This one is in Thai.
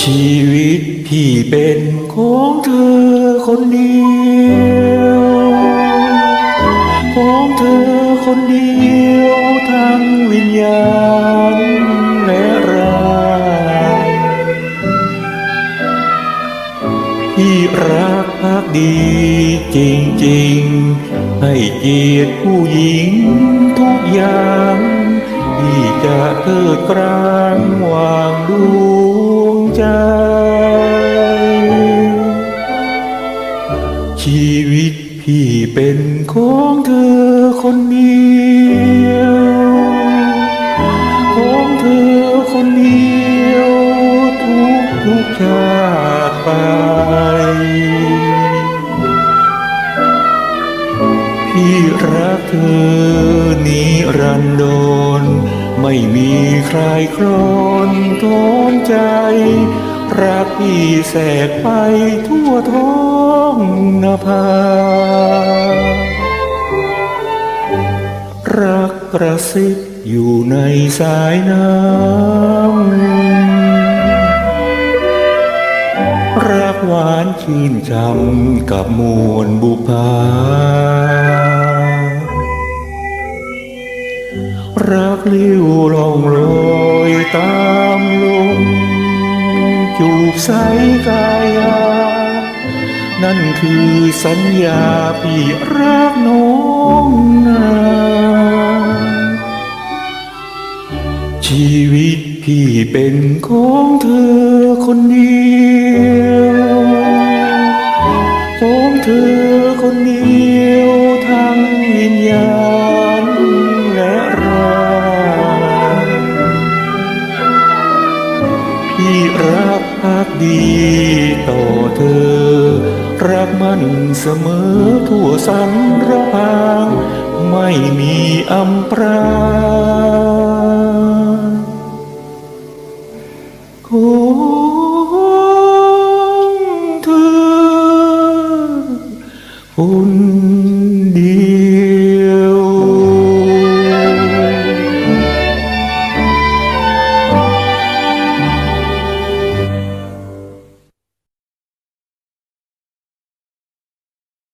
ชีวิตพี่เป็นของเธอคนเดียว ของเธอคนเดียวทั้งวิญญาณและร่างพี่รักพักดีจริงๆ ให้เกียรติผู้หญิงทุกอย่าง พี่จะเกิดกลางวางดู ชีวิตพี่เป็นของเธอคนเดียว ของเธอคนเดียว ทุกทุกชาติไป พี่รักเธอนิรันดรไม่มีใครครอนทอนใจ รักพี่แสกไปทั่วท้องนภา รักกระซิบอยู่ในสายน้ำ รักหวานชื่นช่ำกับมวลบุพารักลิ้วลองลอยตา จูบใสกายา นั่นคือสัญญาพี่รักน้องนาชีวิตพี่เป็นของเธอคนเดียวของเธอคนเดียวทั้งวิญญาณ พี่รักพักดีต่อเธอ รักมันเสมอทั่วสัรรพางไม่มีอำพรางของเธอคุณ